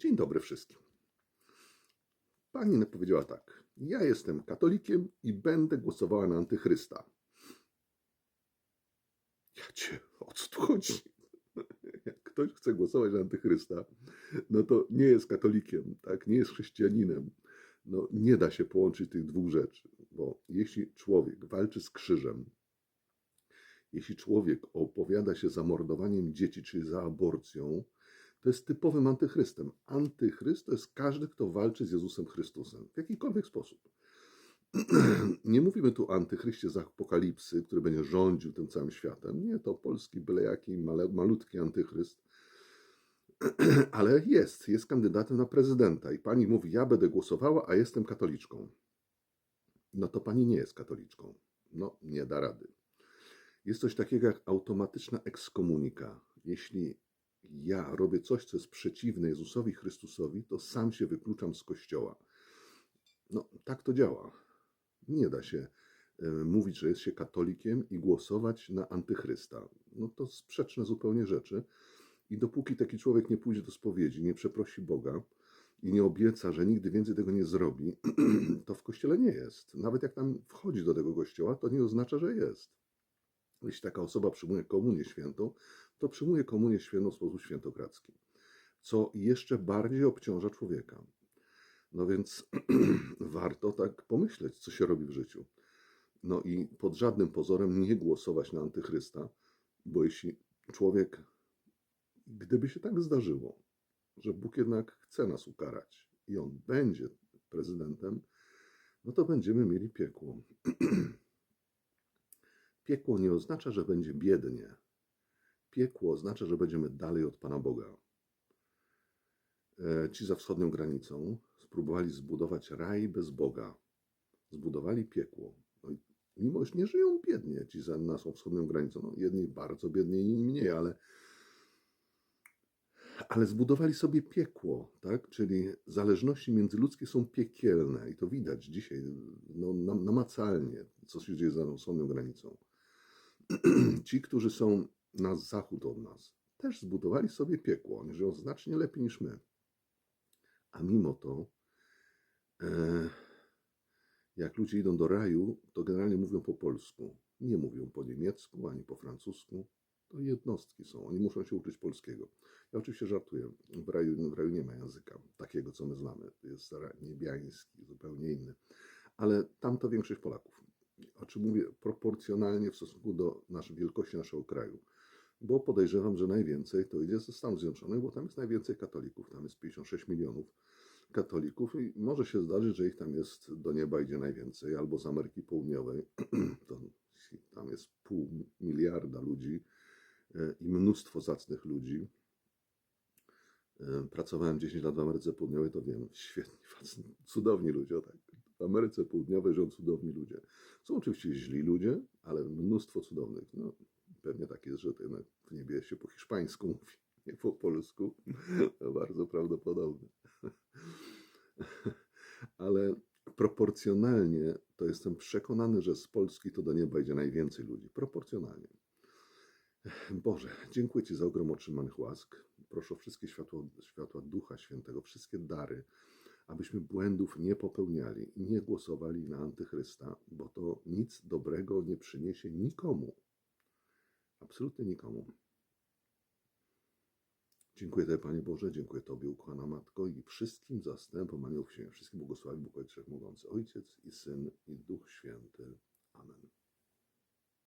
Dzień dobry wszystkim. Pani powiedziała tak. Ja jestem katolikiem i będę głosowała na antychrysta. Ja cię, o co tu chodzi? Jak ktoś chce głosować na antychrysta, no to nie jest katolikiem, tak? nie jest chrześcijaninem. No, nie da się połączyć tych dwóch rzeczy, bo jeśli człowiek walczy z krzyżem, jeśli człowiek opowiada się za mordowaniem dzieci, czyli za aborcją, to jest typowym antychrystem. Antychryst to jest każdy, kto walczy z Jezusem Chrystusem w jakikolwiek sposób. Nie mówimy tu o antychryście z apokalipsy, który będzie rządził tym całym światem. Nie, to polski byle jaki malutki antychryst. Ale jest, jest kandydatem na prezydenta i pani mówi, ja będę głosowała, a jestem katoliczką. No to pani nie jest katoliczką. No, nie da rady. Jest coś takiego jak automatyczna ekskomunika. Jeśli ja robię coś, co jest przeciwne Jezusowi Chrystusowi, to sam się wykluczam z kościoła. No, tak to działa. Nie da się e, mówić, że jest się katolikiem i głosować na antychrysta. No to sprzeczne zupełnie rzeczy. I dopóki taki człowiek nie pójdzie do spowiedzi, nie przeprosi Boga i nie obieca, że nigdy więcej tego nie zrobi, to w kościele nie jest. Nawet jak tam wchodzi do tego kościoła, to nie oznacza, że jest. Jeśli taka osoba przyjmuje komunię świętą, to przyjmuje komunię świętą w sposób świętokradzki, co jeszcze bardziej obciąża człowieka. No więc warto tak pomyśleć, co się robi w życiu. No i pod żadnym pozorem nie głosować na antychrysta, bo jeśli człowiek, gdyby się tak zdarzyło, że Bóg jednak chce nas ukarać i on będzie prezydentem, no to będziemy mieli piekło. Piekło nie oznacza, że będzie biednie. Piekło oznacza, że będziemy dalej od Pana Boga. E, Ci za wschodnią granicą spróbowali zbudować raj bez Boga. Zbudowali piekło. No mimo, że nie żyją biednie ci za naszą wschodnią granicą. No, jedni bardzo biedni, inni mniej, ale, ale zbudowali sobie piekło, tak? Czyli zależności międzyludzkie są piekielne i to widać dzisiaj no, nam- namacalnie, co się dzieje za wschodnią granicą. Ci, którzy są na zachód od nas, też zbudowali sobie piekło. Oni żyją znacznie lepiej niż my. A mimo to, e, jak ludzie idą do raju, to generalnie mówią po polsku. Nie mówią po niemiecku ani po francusku. To jednostki są. Oni muszą się uczyć polskiego. Ja oczywiście żartuję. W raju, w raju nie ma języka takiego, co my znamy. To jest niebiański, zupełnie inny. Ale tam to większość Polaków. O czym mówię proporcjonalnie w stosunku do naszej wielkości naszego kraju. Bo podejrzewam, że najwięcej to idzie ze Stanów Zjednoczonych, bo tam jest najwięcej katolików. Tam jest 56 milionów katolików i może się zdarzyć, że ich tam jest do nieba idzie najwięcej, albo z Ameryki Południowej, to tam jest pół miliarda ludzi e, i mnóstwo zacnych ludzi. E, Pracowałem 10 lat w Ameryce Południowej, to wiem, świetni, cudowni ludzie, tak. W Ameryce Południowej żyją cudowni ludzie. Są oczywiście źli ludzie, ale mnóstwo cudownych. No, pewnie tak jest, że to jednak w niebie się po hiszpańsku mówi, nie po polsku. To bardzo prawdopodobne. Ale proporcjonalnie to jestem przekonany, że z Polski to do nieba idzie najwięcej ludzi. Proporcjonalnie. Boże, dziękuję Ci za ogrom otrzymanych łask. Proszę o wszystkie światło, światła Ducha Świętego, wszystkie dary, abyśmy błędów nie popełniali i nie głosowali na antychrysta, bo to nic dobrego nie przyniesie nikomu. Absolutnie nikomu. Dziękuję Tobie, Panie Boże, dziękuję Tobie, ukochana Matko i wszystkim zastępom aniołów Świętych, wszystkim błogosławi Bóg Ojciec Wszechmogący, Ojciec i Syn i Duch Święty. Amen.